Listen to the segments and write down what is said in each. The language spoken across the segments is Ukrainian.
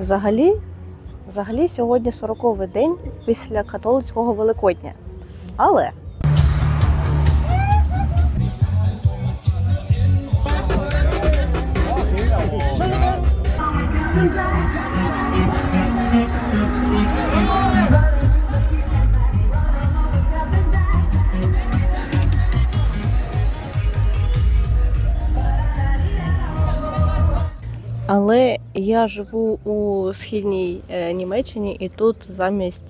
Взагалі, взагалі сьогодні 40-й день після католицького Великодня. Але Але я живу у східній е, Німеччині, і тут замість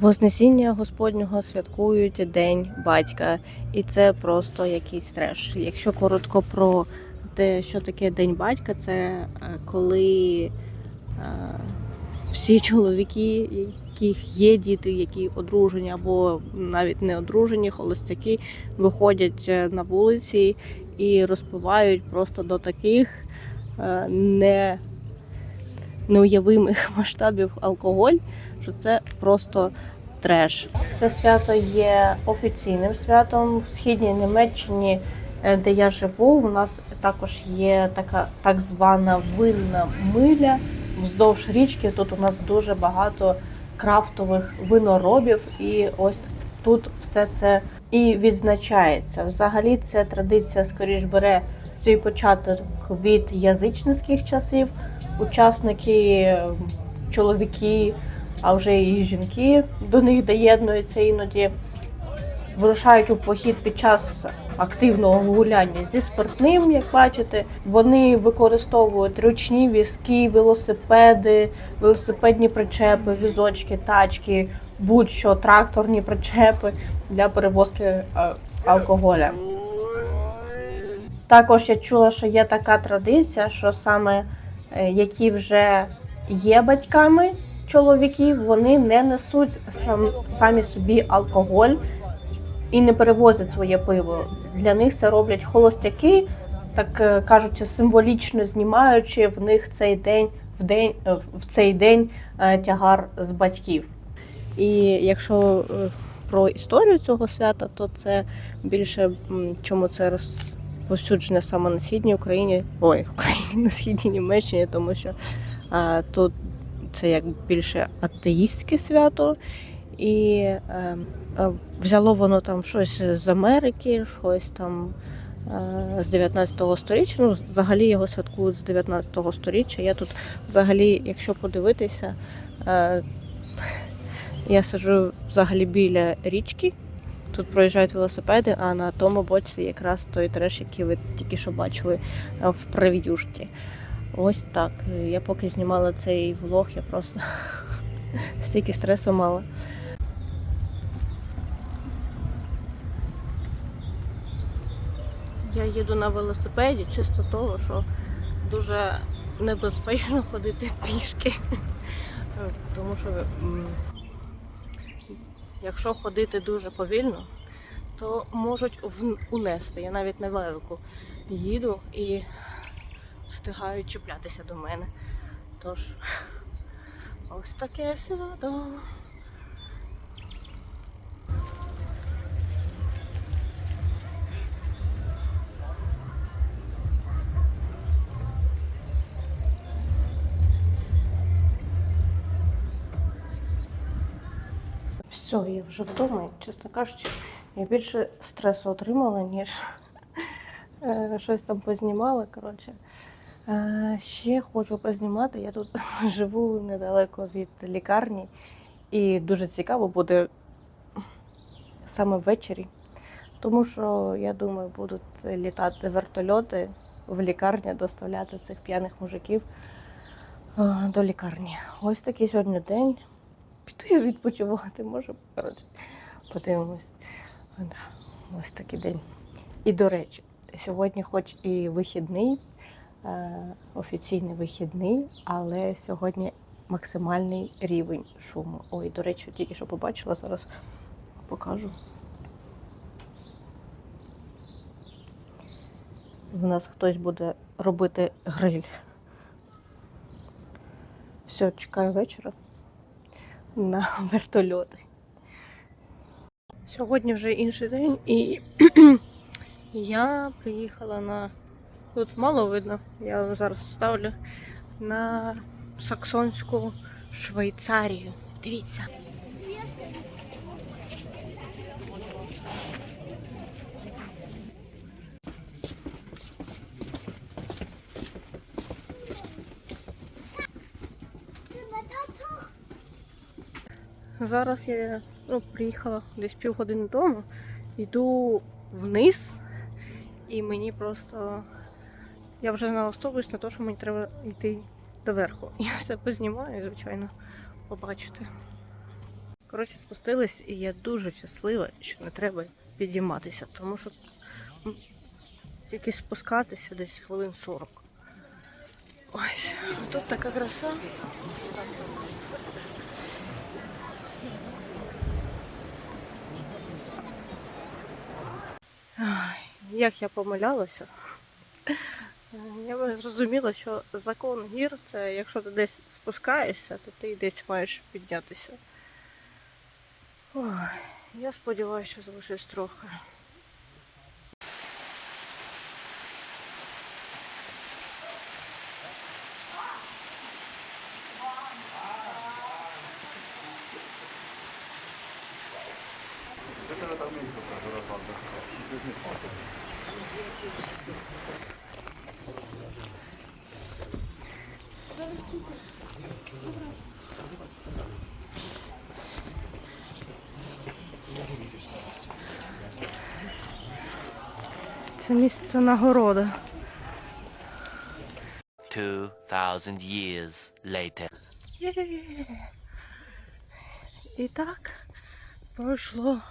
Вознесіння Господнього святкують День батька, і це просто якийсь треш. Якщо коротко про те, що таке День батька, це е, коли е, всі чоловіки, яких є діти, які одружені або навіть не одружені, холостяки, виходять на вулиці і розпивають просто до таких не, неуявимих масштабів алкоголь, що це просто треш. Це свято є офіційним святом в східній Німеччині, е, де я живу. У нас також є така так звана винна миля вздовж річки. Тут у нас дуже багато крафтових виноробів, і ось тут все це і відзначається. Взагалі, ця традиція скоріш бере свій початок від язичницьких часів. Учасники, чоловіки, а вже і жінки до них доєднуються іноді. Вирушають у похід під час активного гуляння зі спиртним, як бачите. Вони використовують ручні візки, велосипеди, велосипедні причепи, візочки, тачки, будь-що тракторні причепи для перевозки е, алкоголя. Також я чула, що є така традиція, що саме які вже є батьками чоловіків, вони не несуть сам, самі собі алкоголь і не перевозять своє пиво. Для них це роблять холостяки, так е, кажучи, символічно знімаючи в них цей день в день е, в цей день е, тягар з батьків. І якщо е, про історію цього свята, то це більше чому це розповсюджене саме на східній Україні, ой, Україні на східній Німеччині, тому що а, тут це як більше атеїстське свято, і е, е, взяло воно там щось з Америки, щось там е, з 19 століття. Ну, взагалі його святкують з 19 століття. Я тут взагалі, якщо подивитися, е, я сиджу взагалі біля річки. Тут проїжджають велосипеди, а на тому боці якраз той треш, який ви тільки що бачили е, в прев'юшці. Ось так. Я поки знімала цей влог, я просто стільки стресу мала. Я їду на велосипеді чисто того, що дуже небезпечно ходити пішки. Е, Тому що якщо ходити дуже повільно, то можуть унести. Я навіть на велику їду і встигають чіплятися до мене. Тож, ось таке свято. Все, я вже вдома, чесно кажучи, я більше стресу отримала, ніж е, щось там познімала. Коротше. Е, Ще хочу познімати. Я тут живу недалеко від лікарні, і дуже цікаво буде саме ввечері. Тому що, я думаю, будуть літати вертольоти в лікарні, доставляти цих п'яних мужиків е, до лікарні. Ось такий сьогодні день. Піду я відпочивати, може, коротше, подивимось. Ось такий день. І до речі, сьогодні, хоч і вихідний, е, офіційний вихідний, але сьогодні максимальний рівень шуму. Ой, до речі, тільки що побачила, зараз покажу. В нас хтось буде робити гриль. Все, чекаю вечора на вертольоти. Сьогодні вже інший день, і я приїхала на. Тут мало видно, я зараз ставлю на саксонську Швейцарію. Дивіться. Зараз я ну, приїхала десь півгодини тому, йду вниз, і мені просто. Я вже налаштовуюсь на те, що мені треба йти доверху. Я все познімаю, звичайно, побачите. Коротше, спустились, і я дуже щаслива, що не треба підійматися, тому що тільки спускатися десь хвилин 40. Ой, тут така краса. Як я помилялася. Я зрозуміла, що закон гір це якщо ти десь спускаєшся, то ти десь маєш піднятися. Ой, я сподіваюся, що залишусь трохи. Це місце нагорода. 2,000 years later. І так пройшло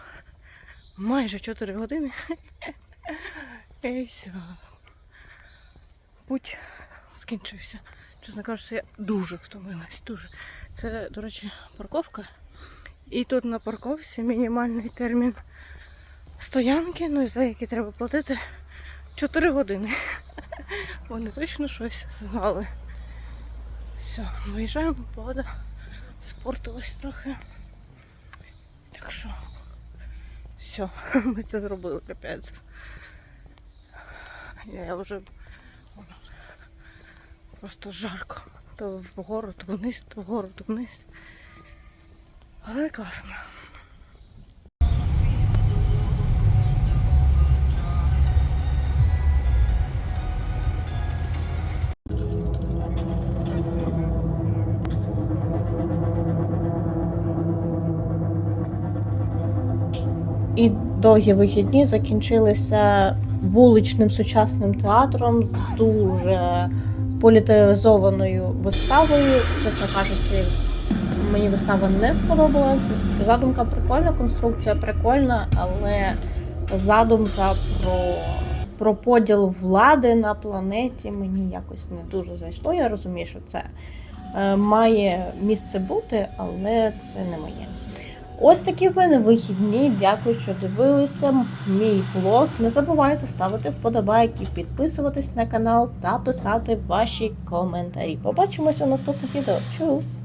майже 4 години. І все. Путь скінчився. Чесно кажучи, я дуже втомилась. Дуже. Це, до речі, парковка. І тут на парковці мінімальний термін стоянки, ну і за який треба платити 4 години. Вони точно щось знали. Все, виїжджаємо, погода спортилась трохи. Так що, все, ми це зробили, капець. Я вже просто жарко. То вгору, то вниз, то вгору, то вниз. Але класно. І довгі вихідні закінчилися вуличним сучасним театром з дуже політизованою виставою. Чесно кажучи, мені вистава не сподобалась. Задумка прикольна, конструкція прикольна, але задумка про, про поділ влади на планеті мені якось не дуже зайшло. Я розумію, що це е, має місце бути, але це не моє. Ось такі в мене вихідні. Дякую, що дивилися мій влог. Не забувайте ставити вподобайки, підписуватись на канал та писати ваші коментарі. Побачимось у наступних відео. Чус!